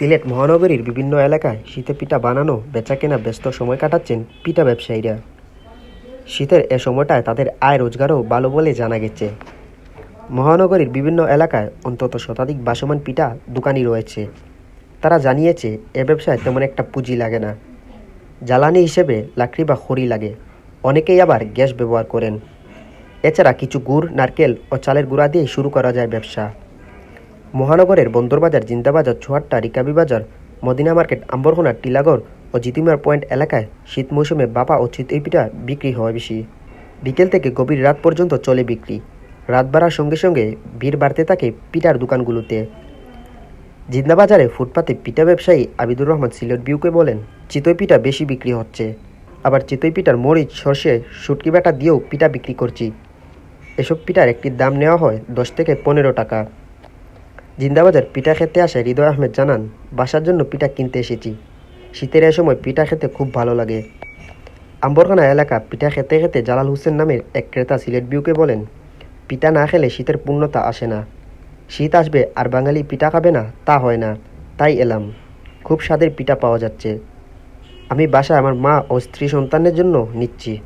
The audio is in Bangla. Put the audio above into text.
সিলেট মহানগরীর বিভিন্ন এলাকায় শীতে পিঠা বানানো, বেচাকেনা, ব্যস্ত সময় কাটাচ্ছেন পিঠা ব্যবসায়ীরা। শীতের এ সময়টায় তাদের আয় রোজগারও ভালো বলে জানা গেছে। মহানগরীর বিভিন্ন এলাকায় অন্তত শতাধিক বাসমান পিঠা দোকানই রয়েছে। তারা জানিয়েছে, এ ব্যবসায় তেমন একটা পুঁজি লাগে না। জ্বালানি হিসেবে লাকড়ি বা খড়ি লাগে। অনেকেই আবার গ্যাস ব্যবহার করেন। এছাড়া কিছু গুড়, নারকেল ও চালের গুঁড়া দিয়ে শুরু করা যায় ব্যবসা। মহানগরের বন্দরবাজার, জিন্দাবাজার ছোয়াট্টা রিকাবি বাজার মদিনা মার্কেট, আম্বরখোনা, টিলাগড় ও জিতিমার পয়েন্ট এলাকায় শীত মৌসুমে বাপা ও চিতই পিঠা বিক্রি হয় বেশি। বিকেল থেকে গভীর রাত পর্যন্ত চলে বিক্রি। রাত বাড়ার সঙ্গে সঙ্গে ভিড় বাড়তে থাকে পিঠার দোকানগুলোতে। জিন্দাবাজারে ফুটপাতে পিঠা ব্যবসায়ী আবিদুর রহমান সিলেট বিউকে বলেন চিতই পিঠা বেশি বিক্রি হচ্ছে। আবার চিতই পিঠার মরিচ, সর্ষে, শুটকি বাটা দিয়েও পিঠা বিক্রি করছি। এসব পিঠার একটি দাম নেওয়া হয় দশ থেকে পনেরো টাকা। জিন্দাবাজার পিঠা খেতে আসে হৃদয় আহমেদ জানান, বাসার জন্য পিঠা কিনতে এসেছি। শীতের এ সময় পিঠা খেতে খুব ভালো লাগে। আম্বরখানা এলাকা পিঠা খেতে খেতে জালাল হোসেন নামের এক ক্রেতা সিলেট বিউকে বলেন, পিঠা না খেলে শীতের পূর্ণতা আসে না। শীত আসবে আর বাঙালি পিঠা খাবে না, তা হয় না। তাই এলাম। খুব স্বাদের পিঠা পাওয়া যাচ্ছে। আমি বাসায় আমার মা ও স্ত্রী সন্তানের জন্য নিচ্ছি।